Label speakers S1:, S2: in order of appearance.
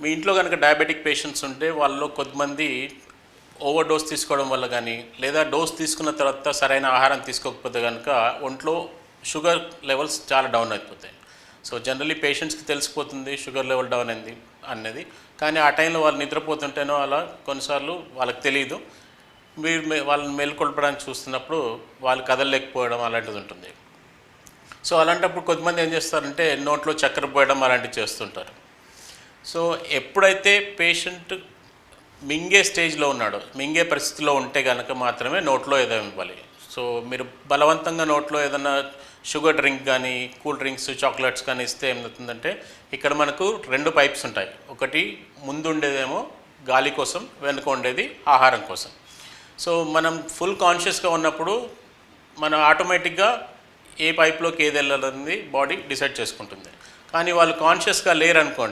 S1: మీ ఇంట్లో కనుక diabetic patients ఉంటే వాళ్ళలో కొద్దిమంది ఓవర్ డోస్ తీసుకోవడం వల్ల కానీ లేదా డోస్ తీసుకున్న తర్వాత సరైన ఆహారం తీసుకోకపోతే కనుక ఒంట్లో షుగర్ లెవెల్స్ చాలా డౌన్ అయిపోతాయి. సో జనరలీ పేషెంట్స్కి తెలిసిపోతుంది షుగర్ లెవెల్ డౌన్ అయింది అన్నది. కానీ ఆ టైంలో వాళ్ళు నిద్రపోతుంటేనో అలా కొన్నిసార్లు వాళ్ళకి తెలియదు మీరు వాళ్ళని మేల్కొల్పడానికి చూస్తున్నప్పుడు వాళ్ళు కదలలేకపోవడం అలాంటిది ఉంటుంది. సో అలాంటప్పుడు కొంతమంది ఏం చేస్తారంటే నోట్లో చక్కెర పోయడం అలాంటివి చేస్తుంటారు. సో ఎప్పుడైతే పేషెంట్ మింగే స్టేజ్లో ఉన్నాడో మింగే పరిస్థితిలో ఉంటే కనుక మాత్రమే నోట్లో ఏదో ఇవ్వాలి. సో మీరు బలవంతంగా నోట్లో ఏదైనా షుగర్ డ్రింక్ కానీ కూల్ డ్రింక్స్ చాక్లెట్స్ కానీ ఇస్తే ఏమవుతుందంటే ఇక్కడ మనకు రెండు పైప్స్ ఉంటాయి. ఒకటి ముందు ఉండేదేమో గాలి కోసం వెనుక ఉండేది ఆహారం కోసం. సో మనం ఫుల్ కాన్షియస్గా ఉన్నప్పుడు మనం ఆటోమేటిక్గా ఏ పైప్లోకి ఏది వెళ్ళాలనేది బాడీ డిసైడ్ చేసుకుంటుంది. కానీ వాళ్ళు కాన్షియస్గా లేరనుకోండి